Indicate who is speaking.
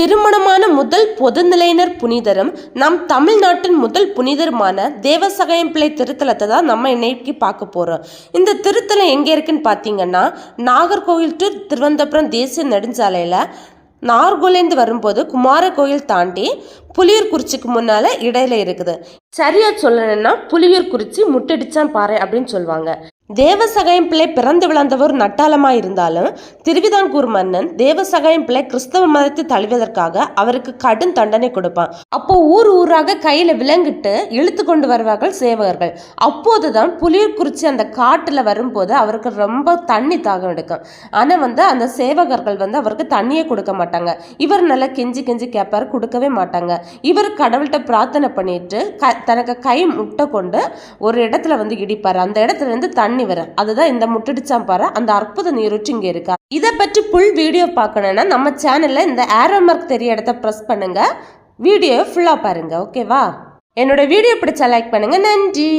Speaker 1: திருமணமான முதல் பொதுநிலையினர் புனிதரும் நம் தமிழ்நாட்டின் முதல் புனிதருமான தேவசகாயம் பிள்ளை திருத்தலத்தை தான் நம்ம இன்னைக்கு பார்க்க போகிறோம் இந்த திருத்தலம் எங்கே இருக்குன்னு பார்த்தீங்கன்னா நாகர்கோவில் டு திருவனந்தபுரம் தேசிய நெடுஞ்சாலையில் நார்கோலேந்து வரும்போது குமார கோயில் தாண்டி புலியூர் குறிச்சிக்கு முன்னால் இடையில இருக்குது. சரியா சொல்லணும்னா புலியூர் குறிச்சி முட்டடிச்சான் பாறை அப்படின்னு சொல்லுவாங்க. தேவசகாயம் பிள்ளை பிறந்து விளந்தவர் நட்டாளமாக இருந்தாலும் திருவிதாங்கூர் மன்னன் தேவசகாயம் பிள்ளை கிறிஸ்தவ மதத்தை தழுவதற்காக அவருக்கு கடும் தண்டனை கொடுப்பான். அப்போ ஊர் ஊராக கையில விலங்கிட்டு இழுத்து கொண்டு வருவார்கள் சேவகர்கள். அப்போதுதான் புலியூர் குறிச்சி அந்த காட்டுல வரும்போது அவருக்கு ரொம்ப தண்ணி தாகம் எடுக்கும். ஆனா வந்து அந்த சேவகர்கள் வந்து அவருக்கு தண்ணியே கொடுக்க மாட்டாங்க. இவர் நல்லா கெஞ்சி கெஞ்சி கேட்பாரு கொடுக்கவே மாட்டாங்க. இவர் கடவுள்கிட்ட பிரார்த்தனை பண்ணிட்டு க தனக்கு கை முட்டை கொண்டு ஒரு இடத்துல வந்து இடிப்பார். அந்த இடத்துல இருந்து தண்ணி வரும் அதுதான் இந்த முட்டடிச்சான் பாரு அந்த அற்புத நீரூற்று இங்க இருக்கா. இதை பற்றி புல் வீடியோ பார்க்கணுன்னா நம்ம சேனல்ல இந்த ஏரோ மார்க் தெரிய இடத்த ப்ரெஸ் பண்ணுங்க. வீடியோ ஃபுல்லா பாருங்க ஓகேவா என்னோட வீடியோ பிடிச்சா லைக் பண்ணுங்க. நன்றி.